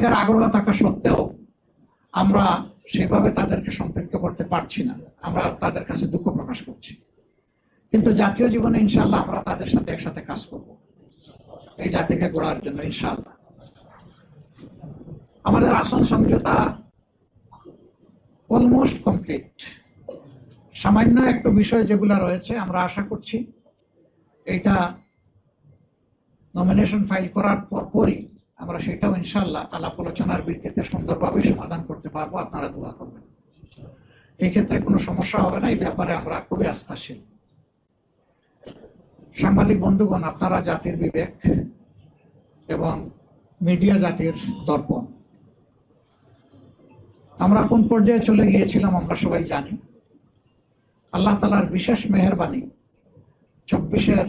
অনেকের আগ্রহ থাকা সত্ত্বেও আমরা সেভাবে তাদেরকে সম্পৃক্ত করতে পারছি না। আমরা তাদের কাছে দুঃখ প্রকাশ করছি। কিন্তু জাতীয় জীবনে ইনশাল্লাহ আমরা তাদের সাথে একসাথে কাজ করব। এই জাতিকে গড়ার জন্য ইনশাল্লাহ আমাদের আসন সমঝোতা অলমোস্ট কমপ্লিট সামান্য একটু বিষয় যেগুলো রয়েছে আমরা আশা করছি। এটা নমিনেশন ফাইল করার পরপরই আমরা সেটাও ইনশাল্লাহ আলাপ আলোচনার ভিত্তিতে সুন্দরভাবে সমাধান করতে পারব, আপনারা দোয়া করবেন। এই ক্ষেত্রে কোনো সমস্যা হবে না, এই ব্যাপারে আমরা খুবই আস্থাশীল। সাংবাদিক বন্ধুগণ, আপনারা জাতির বিবেক এবং মিডিয়া জাতির দর্পণ। আমরা কোন পর্যায়ে চলে গিয়েছিলাম আমরা সবাই জানি। আল্লাহ তালার বিশেষ মেহরবানি চব্বিশের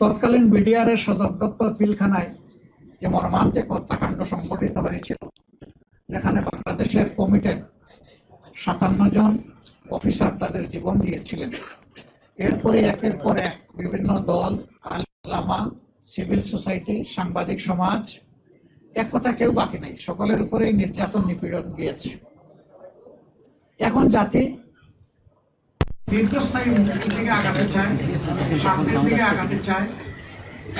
তৎকালীন বিডিআর এর সদর দপ্তর পিলখানায় যে মর্মান্তিক হত্যাকাণ্ড সংঘটিত হয়েছিল, যেখানে বাংলাদেশের কমিটেড সাতান্ন জন অফিসার তাদের জীবন দিয়েছিলেন। এরপরে একের পর এক বিভিন্ন দল আলামা সিভিল সোসাইটি, সাংবাদিক সমাজ এক কথা কেউ বাকি নাই। সকলের উপরেই নির্যাতন নিপীড়ন গিয়েছে। এখন জাতি দীর্ঘস্থায়ী মুক্তির দিকে আগাতে চায় শান্তির দিকে আগাতে চায়,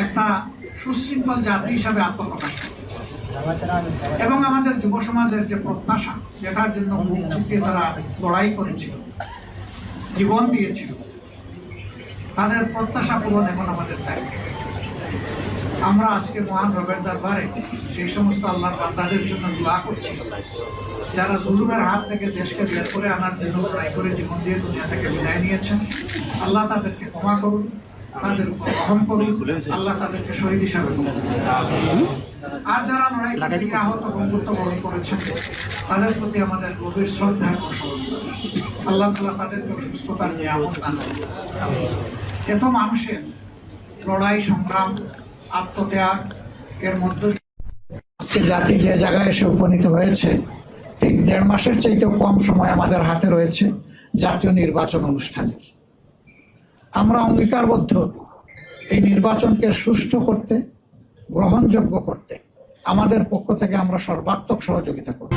একটা সুশৃঙ্খল জাতি হিসাবে আত্মপ্রকাশ এবং আমাদের যুব সমাজের যে প্রত্যাশা, যেটার জন্য চিতিয়ে তারা লড়াই করেছিল, জীবন দিয়েছিল, তাদের প্রত্যাশা পূরণ এখন আমাদের দায়িত্ব। আমরা আজকে মহান রবের দরবারে সেই সমস্ত আল্লাহর বান্দাদের জন্য দোয়া করছি। যারা জুলুমের হাত থেকে দেশকে বের করে আনার জন্য লড়াই করে জীবন দিয়ে দুনিয়া থেকে বিদায় নিয়েছেন, আল্লাহ তাদেরকে ক্ষমা করুন, তাদের রহম করুন, আল্লাহ তাদেরকে শহীদ হিসাবে আর যারা লড়াই গিয়ে আহত বন্ধুত্ব বরণ করেছেন, তাদের প্রতি আমাদের গভীর শ্রদ্ধা এবং আল্লাহ তালা তাদেরকে সুস্থতার দান করুন। এত মানুষের লড়াই, সংগ্রাম আত্মত্যাগ এর মধ্য আজকে জাতি যে জায়গায় এসে উপনীত হয়েছে, ঠিক দেড় মাসের চাইতেও কম সময় আমাদের হাতে রয়েছে জাতীয় নির্বাচন অনুষ্ঠানের আমরা অঙ্গীকারবদ্ধ এই নির্বাচনকে সুষ্ঠু করতে, গ্রহণযোগ্য করতে, আমাদের পক্ষ থেকে আমরা সর্বাত্মক সহযোগিতা করব।